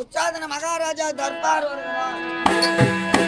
துச்சாதன மகாராஜா தர்பார் வருகிறார்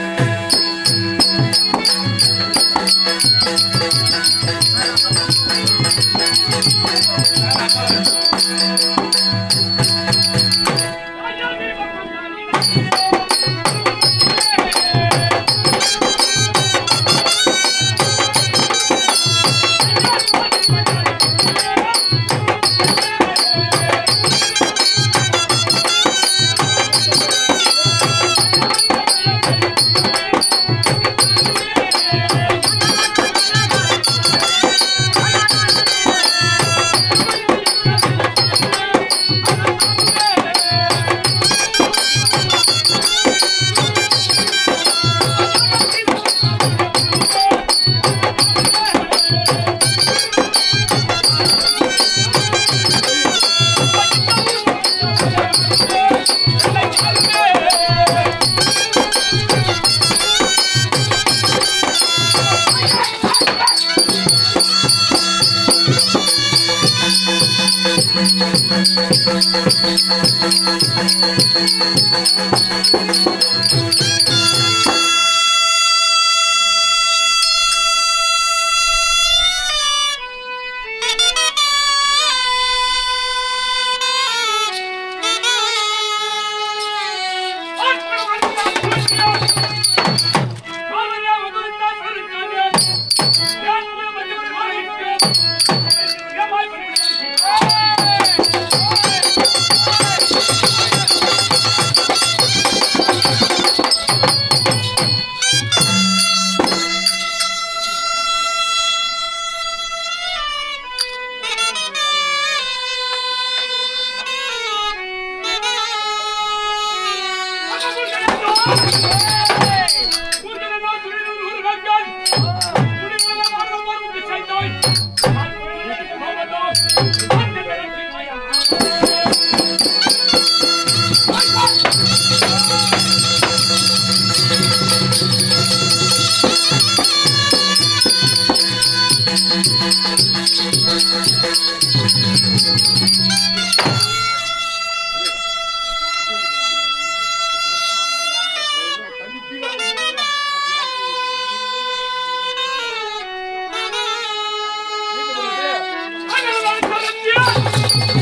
Thank you.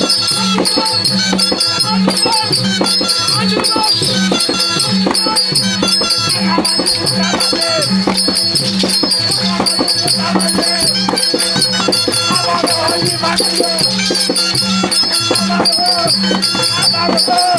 ஆ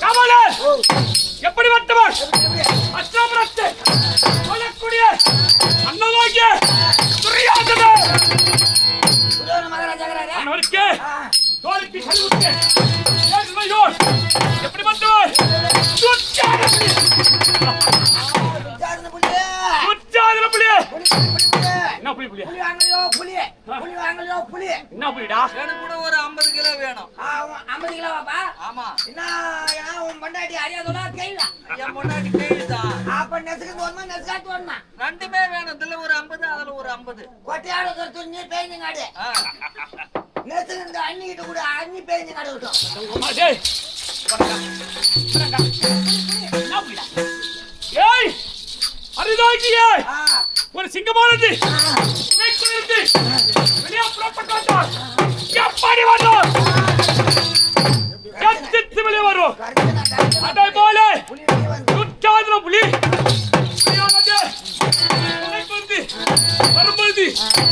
கமலன் எப்படி வந்தவன் கொட்டையாட கருத்து நீ பேய்ந்து காடு நெசுக்கு இந்த அண்ணி கிட்ட கூட அண்ணி பேய்ந்து காடு? ஏய் அரிதாகியே ஒரு சிங்கமானது வெளியே புறப்பட்டு வந்தார் எப்படி வந்தார்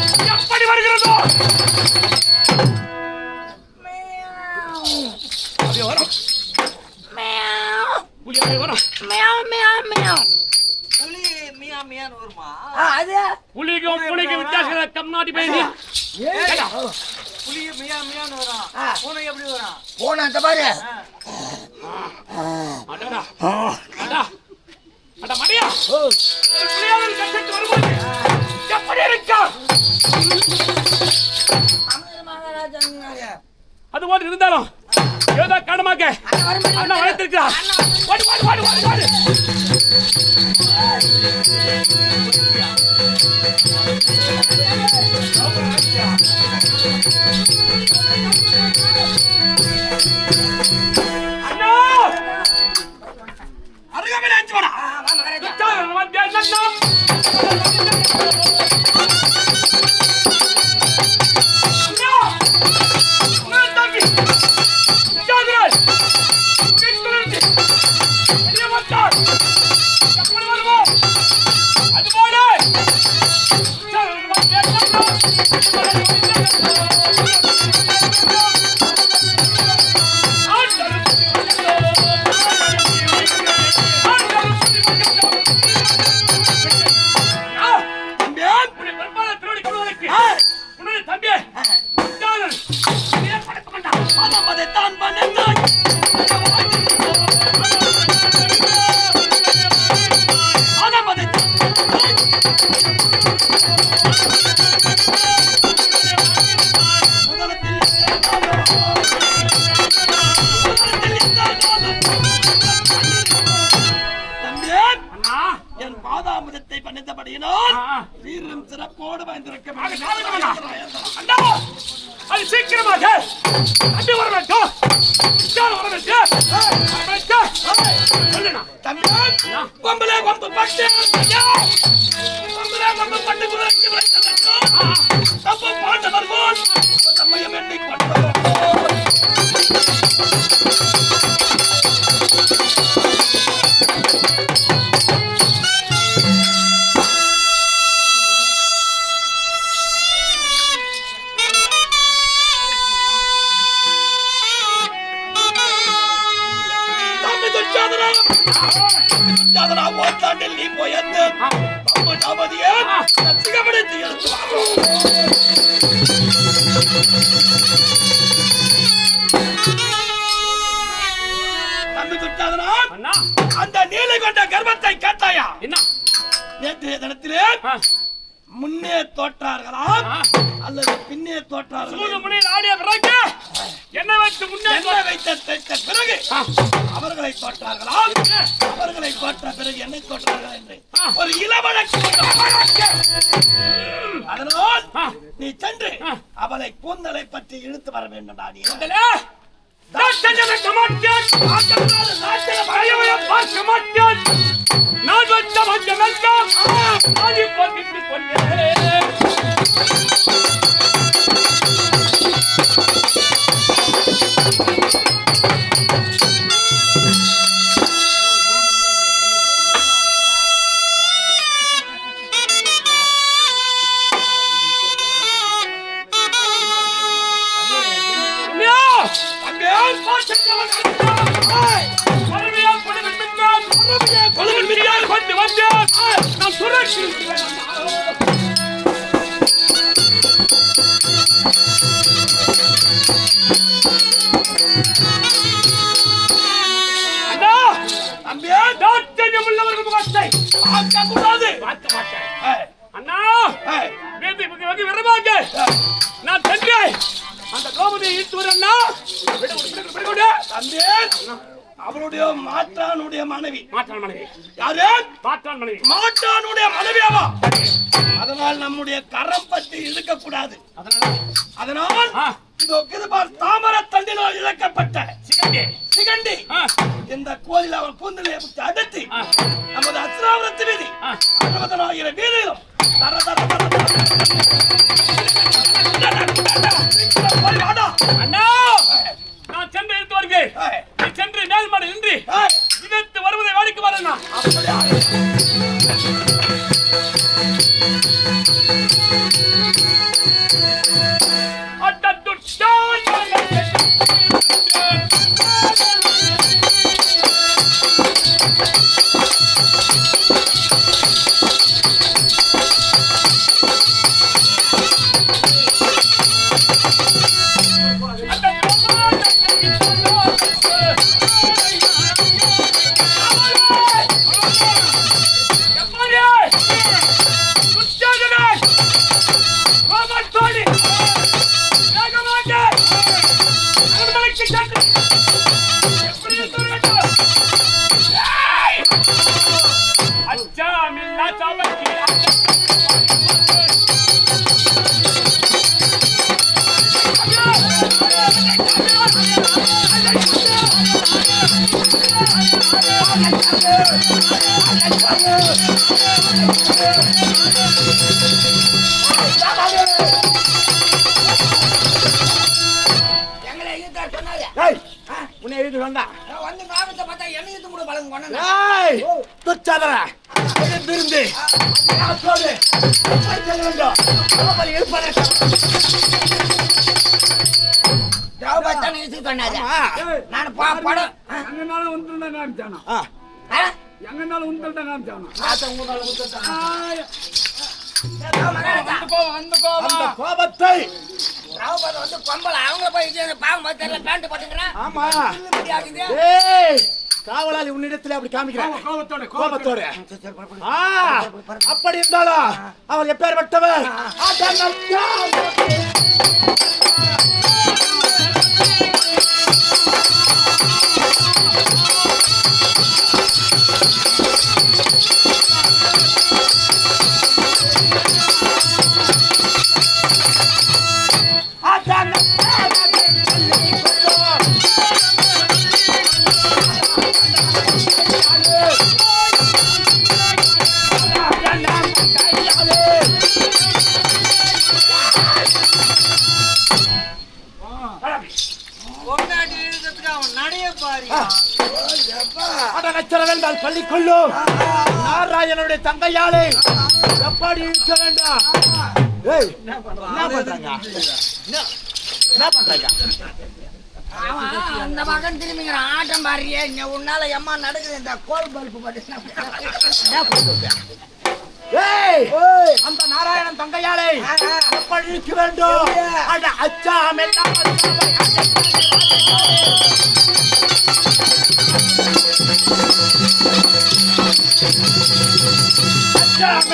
எப்படி வருகிறதோ? அப்படியே வரும். புலி அப்படியே வரும். புலி மியா மியான்னு வருமா? அது. புலிக்கும் புலிக்கும் வித்தியாசம் கம்நாடி ஏய், புலி மியா மியான்னு வரும். பூனை எப்படி வரும் போன அந்த பாரு. அடடா. அடடா. அட மடியா. ஒரு புலியாவின் கட்டத்து வரும்போது எப்படி இருக்கா அது போட்டு இருந்தாலும் ஏதோ கடமாக்க அண்ணா வளர்த்திருக்கா வாடு வாடு வாடு வாடு வாடு அண்ணா! அருகாமையில் அஞ்சு வாடா உற்சாகம் வந்து என்னன்னா அண்ணா அண்ணா தம்பி உற்சாகராஜ் உயிர்த்தெழுந்து வெளியே வந்தார் எப்படி வருவோம் அதுபோல உற்சாகம் வந்து அண்ணா என் பாதாமுதத்தை பணித்தபடியினால் ஆ, ஆ. சீரும் சிறப்போடு வந்திருக்க ஆக சாதகம் அண்ணா. அண்ணா, அது சீக்கிரமாக அடி வர வேண்டும் உற்சாகம் வர வேண்டும் வர வேண்டும். சொல்லுண்ணா. தம்பியான் கொம்பலே கொம்பு பட்டு ஐயா! கொம்பலே கொம்பு பட்டு குதிரைக்கு விளைத்த வேண்டும். தப்பு பாண்டவர் போல் தம்மையும் எண்ணிக் கொண்டவர் துச்சாதனா ஓத்தாண்டில் நீ போயந்து நம்ம எடுத்து வா. தம்பி அண்ணா. அந்த நீலை கொண்ட கர்ப்பத்தை கேட்டாயா? என்ன? நேற்றைய தினத்திலே முன்னே தோற்றார்களா. அல்லது பின்னே தோற்றார்களா என்ன வச்சு முன்னே வைத்த பிறகு அவர்களை தோற்றார்களா அவர்களை தோற்ற பிறகு என்னை தோற்றார்கள் என்று. ஒரு இளவழக்கு அதனால். நீ சென்று. அவளை கூந்தலை பற்றி இழுத்து வர வேண்டும் நானே முதல்ல, தாட்சண்யம் வைக்க மாட்டேன். பயமையை பார்க்க மாட்டேன். நான் வந்த பார்க்க கூடாது பார்க்க மாட்டேன் அண்ணா விரமாங்க. நான் சென்று அந்த கோமதியை ஈட்டு வரேன்னா விடு விடு விடு விடு விடு. தம்பி அவளுடைய மாற்றானுடைய மனைவி. மாற்றான் மனைவி. யாரு? மாற்றான் மனைவி. மாற்றானுடைய மனைவியாவா அதனால் நம்முடைய கரம் பற்றி இழுக்க கூடாது அதனால அதனால். இதோ கிருபால் தாமர தண்டினால் இழக்கப்பட்ட சிகண்டி சிகண்டி இந்த கோயிலில் அவள் கூந்தலை ஆ. நமது அசுராவரத்து வீதி. அறுபதனாயிரம் வீதியிலும் தர தர தர தர போய் வாடா. அண்ணா நான் சென்று இழுத்து வருகிறேன் ஏய், நீ சென்று மேல்மாடி நின்று ஏய், இதற்கு வருவதை வாடிக்கு வரேன்னா அப்படியா? அச்சா மில்லா சாபக்கி எங்களை இழுத்தா சொன்னாரு ஏய், உன்னை எழுதி வந்தா வந்து பார்த்தா என்ன கூட பழங்க கொண்டா ஏய், துச்சாதன எழுந்திருந்து சொல்லு செல்ல வேண்டும் திரௌபதி இழுத்து நான் படம் ஆ? எங்கனால உந்துட்டா காமிச்சானா ஆ, ஆ? எங்கனால உந்துட்டா காமிச்சானா மகாராஜா, அந்த கோபத்தை திரௌபதி வந்து பொம்பளை அவங்கள போய் பாவம் பார்த்து பேண்ட் போட்டுக்கிறான் ஆமா ஏய் காவலாளி உன்னிடத்துல அப்படி காமிக்கிறேன். கோபத்தோட கோபத்தோட. அப்படி இருந்தாலும் அவர் எப்பேற்பட்டவர் அதனால் பொண்டாட்டி இழுக்கிறதுக்கு நடைய பாரு அட நச்சரம் என்றால் பள்ளிக்கொள்ளும் நாராயணனுடைய தங்கையாளே எப்படி இருக்க வேண்டாம் ஏய் என்ன பண்றாங்க? என்ன- பண்றாங்க அந்த பக்கம் திரும்பிங்கிற ஆட்டம் பாருறியே இங்க உன்னால எம்மா நடக்குது இந்த கோல் பல்பு மட்டும் அந்த நாராயணன் தங்கையாளை இருக்க வேண்டும். அட அச்சாம் எல்லாம்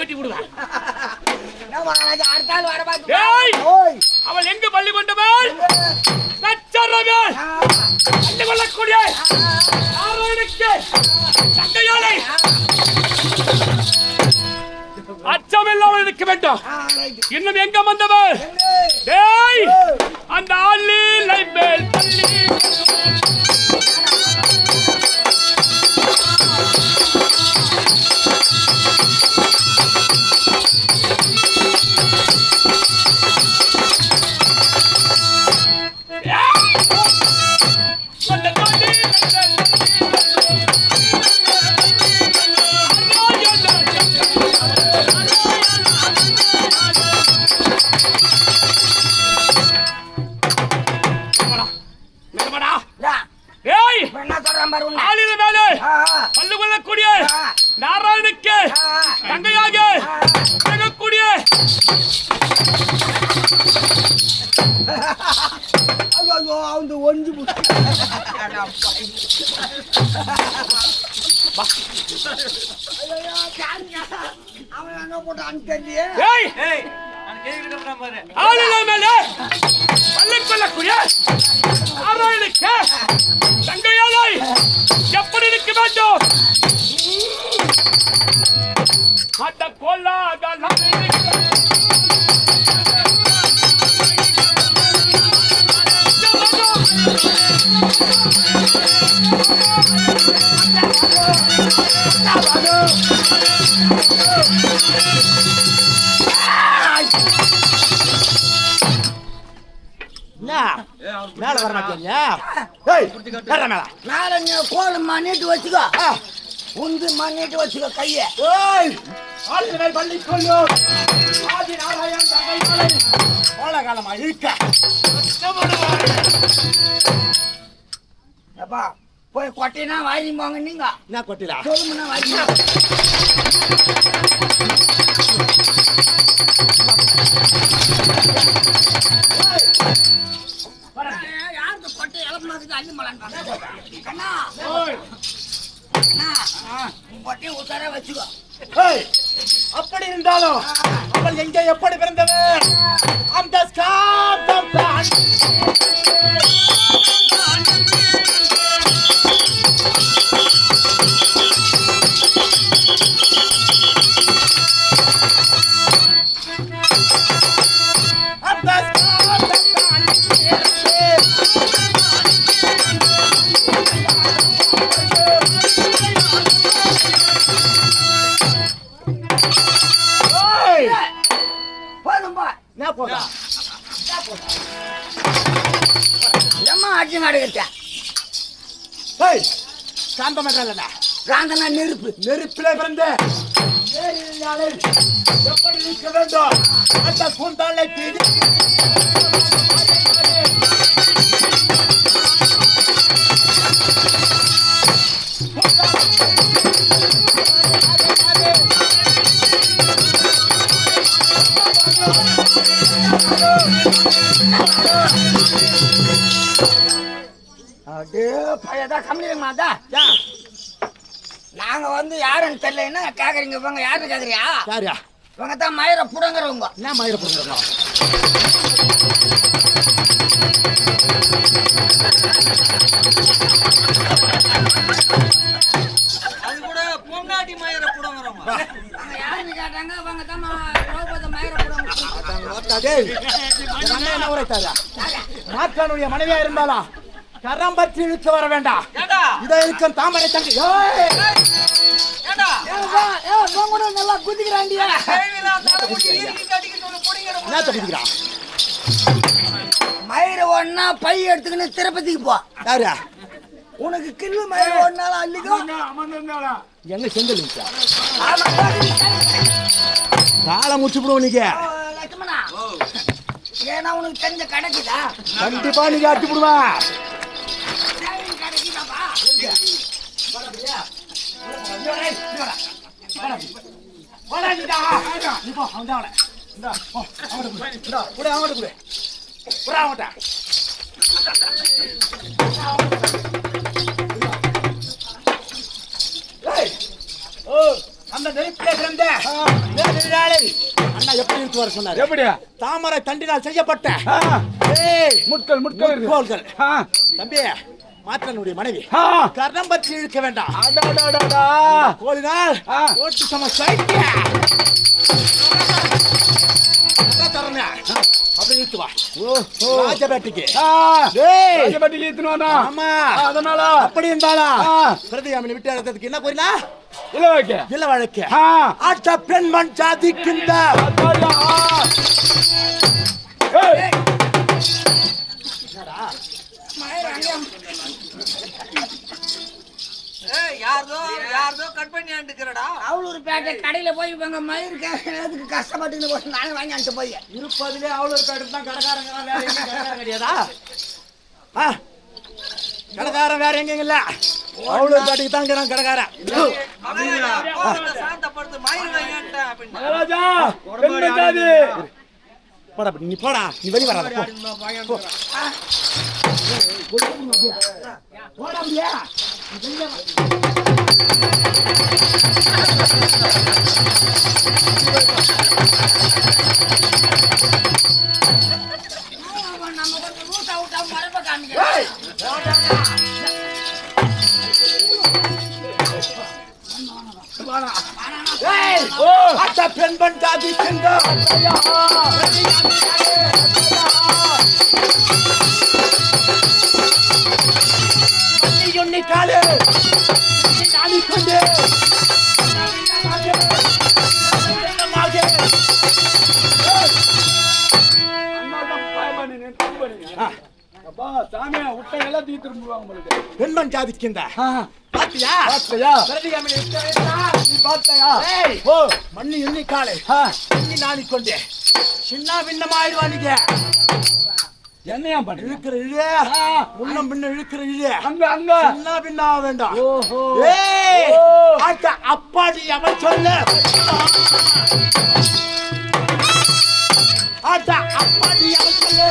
வெட்டி விடுவேன் அவள் எங்கு பள்ளி கொண்டவள் நச்சரவேல் பள்ளி கொள்ளக்கூடிய தங்கையாளை அச்சமில்லாமல் இருக்க வேண்டும். இன்னும் எங்க வந்தவள்? டேய்! அந்த ஆளிலை மேல் பள்ளி உன்னை. ஆளிலை மேலே பல்லு கொள்ளக்கூடிய நாராயணுக்கு தங்கையாக விளங்கக்கூடிய ஐயோ. ஐயையோ, சாமியா. அவன் எங்க போட்டான்னு தெரியலையே. ஏய் ஏய் நான் கேக்குறேன் பாரு ஆளிலை மேலே பல்லு கொள்ளக்கூடிய நாராயணுக்கு தங்கையாலை எப்படி இருக்க வேண்டும்? அந்த கொல்லாக மேல வர மாட்டீங்க ஏய்! மேல மேல. நீ கோல் மண்ணிட்டு வச்சுக்கோ. உந்து மண்ணிட்டு வச்சுக்கோ கைய. கோலகாலமா இருக்க போய் கொட்டினா வாங்கி போங்க நீங்க. என்ன கொட்டிலா? சொல்லுமுன்னா வாங்கி அப்படி இருந்தாலும் அவள் எங்கே எப்படி பிறந்தவர் அந்த தான். சாந்தம் நெருப்பு. நெருப்பிலே பிறந்த ஏரியாளை எப்படி இருக்க வேண்டும்? அந்த கூந்தாளை பிடி. பயதா கம்மிங்க மாதா அதான் நாங்க வந்து யாருன்னு தெரியலன்னா கேக்குறீங்க இவங்க யாருன்னு கேக்குறியா? யாரியா? இவங்க தான் மயிர புடங்குறவங்க. என்ன மயிர போடுறோம் அது கூட பொம்னாட்டி மயிர புடங்குறோம் அவங்க யாருன்னு கேட்டாங்க இவங்க தான் திரௌபதி மயிர புடங்க டேய் எங்க அண்ணன் என்ன உரைத்தாரா? மாற்றானுடைய மனைவியா இருந்தாலும் கரம் பற்றி இழுக்க வர வேண்டாம் இதோ இருக்கும் தாமரை தங்கி கூட நல்லா என்ன தப்பிக்கிறான் மயிறு ஒன்னா பை எடுத்துக்கின்னு திருப்பதிக்கு போ. யாரு? உனக்கு கில்லு மயிறு ஒன்னாலும் அள்ளிக்கோ. எங்க செங்கல் காலை முச்சு விடுவோம் நீங்க ஏன்னா உனக்கு தெரிஞ்ச கிடைக்குதா? கண்டிப்பா நீங்க அடிச்சு விடுவேன். நீ போ அவன் தான் அவனை இந்தா போ அவன்கிட்ட கொடு இந்தா கொடு அவன்கிட்ட கொடு புறா அவன்கிட்ட ஏய், ஓ அந்த நெருப்பிலே கிடந்த வேதியாளை அண்ணா எப்படி இருக்கு வர சொன்னாரு? எப்படி தாமரை தண்டினால் செய்யப்பட்ட முட்கள் முட்கள் ஆ, தம்பி மாற்றனுடைய மனைவி. கர்ணம் பற்றி இழுக்க வேண்டாம். கோழினால். ஓட்டு சம சைக்கிய. தரணும் அப்படி இழுத்து வா. ராஜபேட்டைக்கு. ராஜபாட்டிக்கு. ஆமா. அதனால? அப்படி இருந்தாலா ஆ. பிரதியாமனை விட்டு இடத்துக்கு என்ன கோரினா இல்ல வைக்க இல்ல வழக்கு ஆ, ஆட்ட பெண்மண் சாதிக்கின்ற. யார்தோ யார்தோ கட் பண்ணி ஆண்டுக்கிறடா அவளூர் பேட்டை கடையில போய் இவங்க கேட்கறதுக்கு கஷ்டப்பட்டுன்னு போய் நானே வாங்கி அனுப்பிட்டு போய் இருப்பதிலே அவ்வளவு பேட்டு தான் கடைக்காரங்க கிடையாதா? ஆ. கடைக்காரன் வேற எங்கேயும் இல்ல. அவ்வளவு பேட்டுக்கு தான் இருக்கிறான் கடைக்காரன். போடா நீ போடா நீ வெளிய வராத. போடா அப்படியே. நம்ம பெண்பன் ஜாதி செங்கம். மண்ணி எண்ணி காலு. நீ நாடிக்கொண்டு. பார்த்தியா? விட்டு வைத்தா? நீ பார்த்தாயா? ஓ, மண்ணி எண்ணி காலை எண்ணி நாடிக்கொண்டு சின்ன பின்னமாயிடுவானுங்க என்னையா பண்ற? இழுக்கிற இழு முன்னம் பின்ன இழுக்கிற இழு அங்க அங்க. சின்ன பின்னா வேண்டாம் ஓஹோ. ஏய். ஆட்ட அப்பாடி அவன் சொல்லு. ஆட்ட அப்பாடி அவன் சொல்லு.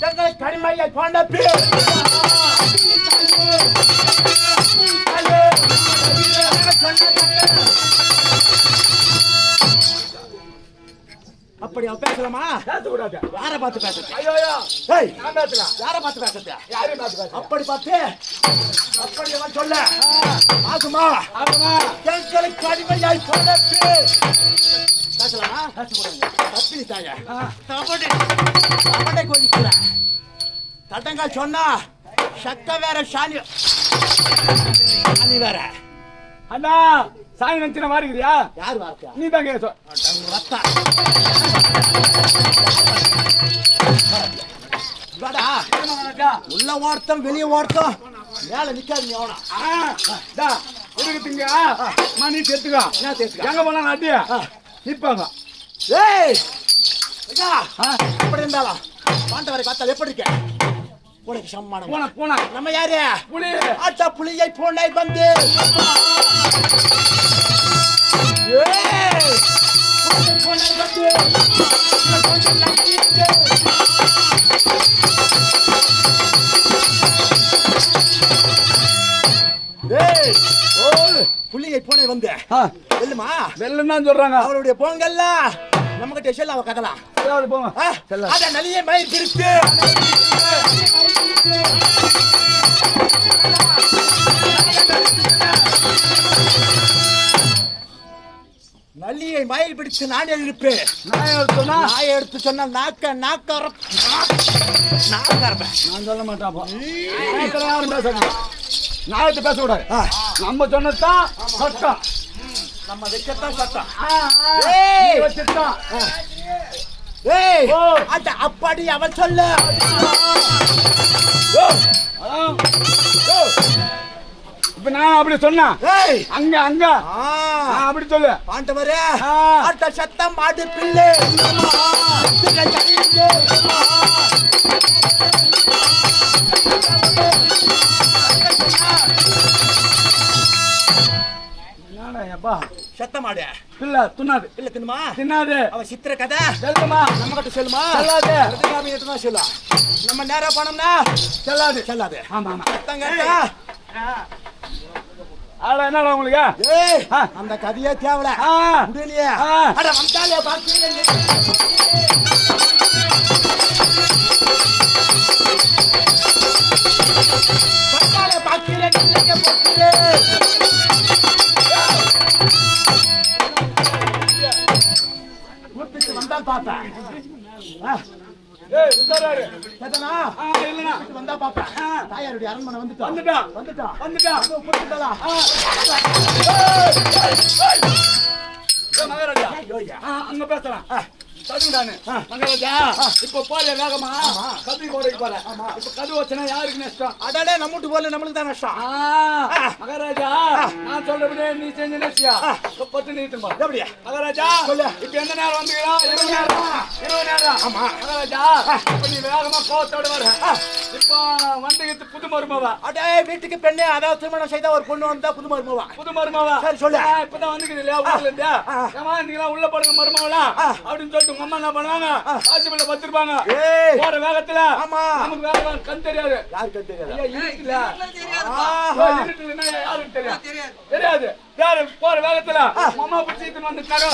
தங்கள் கனிமையை கொண்ட பேர். அப்படி அவன் பேசலாமா? பேசக்கூடாது. யார பார்த்து பேசுறது? ஐயோ, ஏய் நான் பேசுறேன். யார பார்த்து பேசுறது? யாரையும் பார்த்து. அப்படி பார்த்து அப்படி அவன் சொல்ல. ஆகுமா? ஆகுமா? எங்களுக்கு அடிமையாய் பேர் பேசலாமா? பேசக்கூடாது தப்பி தாய. தப்படி. தப்படை கோழிக்கல தட்டங்க சொன்னா சக்க வேற சாணி சாணி வேற. அண்ணா சாமி நினைச்சின மாதிரி இருக்கிறியா? யார் வார்த்தையா நீ தான் கேச உள்ள ஓட்டம் வெளிய ஓட்டம் மேல நிக்காது நீ அவனா இருக்குங்க மணி சேர்த்துக்கோ. என்ன தேத்துக்கா எங்க போனா அடியா. நிப்பாங்க. ஏய்! ஐயா அப்படி இருந்தாலும் பாண்ட வரை பார்த்தா எப்படி இருக்க உனக்கு சம்மானம். போன போன. நம்ம யாரு? புலி. ஆட்டா புலியை போனை வந்து. புலியை போனை வந்து. வெல்லுமா? தான் சொல்றாங்க. அவருடைய போங்கல்ல நம்ம கிட்ட செல்ல அவ கதலாம் போங்க. அத நலிய மயிர் பிரித்து. வள்ளியை மயில் பிடிச்சு நான் எழுப்பேன். நான் எடுத்தோன்னா நாயை எடுத்து சொன்னால் நாக்க நாக்க நாக்கறப்பேன் நான் சொல்ல மாட்டேன் யாரும் பேசாதீங்க நாயத்தை பேசக்கூடாது நம்ம சொன்னதுதான் சட்டம். நம்ம வைக்கத்தான் சட்டம். வச்சுட்டான் ஏய். அந்த அப்படி அவன் சொல்லு. இப்ப நான் அப்படி சொன்னேன் ஏய். அங்க அங்க. அப்படி சொல்லு. பாண்டவரே. ஆட்ட சத்தம் மாடு பிள்ளை. என்னடா எப்பா சத்தம் மாடு பிள்ளை துண்ணாது இல்ல தின்னுமா? தின்னாது. அவன் சித்திர கதை. செல்லுமா? நம்ம கிட்ட சொல்லுமா? செல்லாது. ரத்தினாமி கிட்ட தான் நம்ம நேரா போனோம்னா? செல்லாது. செல்லாது. ஆமா ஆமா. சத்தம் கேட்டா? என்னடா உங்களுக்கு? ஏய். அந்த கதையே தேவல. ஆ. அட வந்தாலே பாக்கீங்க பாக்கீங்க வந்தால் பாப்பேன் வந்தா பாப்பேன் தாயாருடைய அரண்மனை வந்துட்டா. வந்துட்டா. வந்துட்டா. வந்துட்டா. ஏய் மகாராஜா அங்க பேசலாம். தடுங்கடானு மகாராஜா இப்ப போறிய வேகமா. கபடி கோடைக்கு போற. இப்ப கது வச்சனா யாருக்கு நஷ்டம்? அடடே நம்ம வீட்டு போல நம்மளுக்கு தான் நஷ்டம். மகாராஜா நான் சொல்றபடியே நீ செஞ்ச நஷ்டியா பத்து நீட்டு பா எப்படியா? மகாராஜா இப்ப எந்த நேரம் வந்துக்கிறா இருபது நேரம். இருபது நேரம். ஆமா. மகாராஜா இப்ப நீ வேகமா கோவத்தோட வர. இப்ப வந்துகிட்டு புது மருமவா? அடே வீட்டுக்கு பெண்ணே அதாவது திருமணம் செய்த ஒரு பொண்ணு வந்தா புது மருமவா? புது மருமவா? சரி, சொல்லு. இப்பதான் வந்துக்குது இல்லையா ஊர்ல இருந்து? ஏமா உள்ள போடுங்க மருமகளா அப்படின்னு சொல்லிட்டு உங்க அம்மா என்ன பண்ணுவாங்க காசு பிள்ளை பத்திருப்பாங்க ஏய். போற வேகத்துல ஆமா. நமக்கு வேக கண் தெரியாது. தெரியாது? ஆஹா. ஓ, இருட்டுல என்ன யாருக்கு தெரியும் தெரியாது? யாரு? போற வேகத்துல அம்மா பிடிச்சிட்டு வந்துட்டாங்க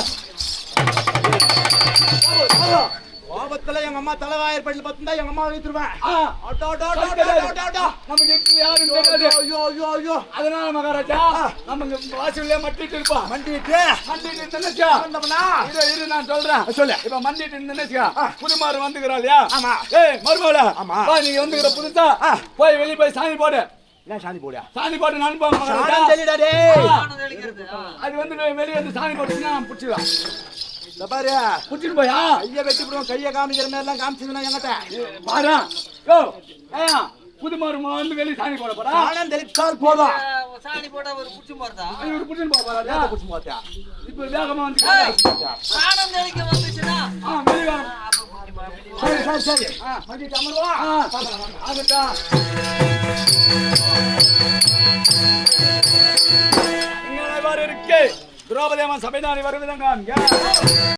கோபத்துல எங்க அம்மா தலைவாயர் பள்ளியில் பார்த்துருந்தா எங்க அம்மா வைத்துருவேன். நமக்கு இருக்குல்ல யாரும் தெரியாது ஐயோ ஐயோ ஐயோ அதனால மகாராஜா நமக்கு வாசல்ல மட்டிட்டு இருப்பா மண்டிட்டு? மண்டிட்டு இருந்தேன்னு வந்தோம்னா இரு இரு நான் சொல்றேன். சொல்லு. இப்ப மண்டிட்டு இருந்தேன்னு புதுமாறு வந்துக்கிறா இல்லையா? ஆமா. ஏய் மருமகளா. ஆமா. நீங்க வந்துக்கிற புதுசா? போய் வெளிய போய் சாணி போடு. ஏன் சாணி போடியா? சாணி போட்டு நான் போங்க அது வந்து வெளிய வந்து சாணி போட்டுச்சுன்னா புடிச்சிடலாம் இந்த பாரு புடிச்சிட்டு போயா? கைய வெட்டி விடுவோம் கைய காமிக்கிற மாதிரி எல்லாம் காமிச்சதுன்னா என்கிட்ட பாரு யோ ஏயா புதுமாறு வந்து வெளிய சாணி போட போறா? சாணம் தெளித்தால் போதும். சாணி போட்டா ஒரு புடிச்சு போறதா புடிச்சிட்டு போக போறாரு ஏன் புடிச்சு போத்தியா இப்ப வேகமா வந்து சாணம் தெளிக்க வந்துச்சுன்னா? ஆ வெளிய வா. சரி சரி சரி. ஆ. அமர்வா? ஆ ஆகட்டா. இங்கே இருக்கு. ద్రౌపదేమన్ సభ్యదాని వరకు విధంగా.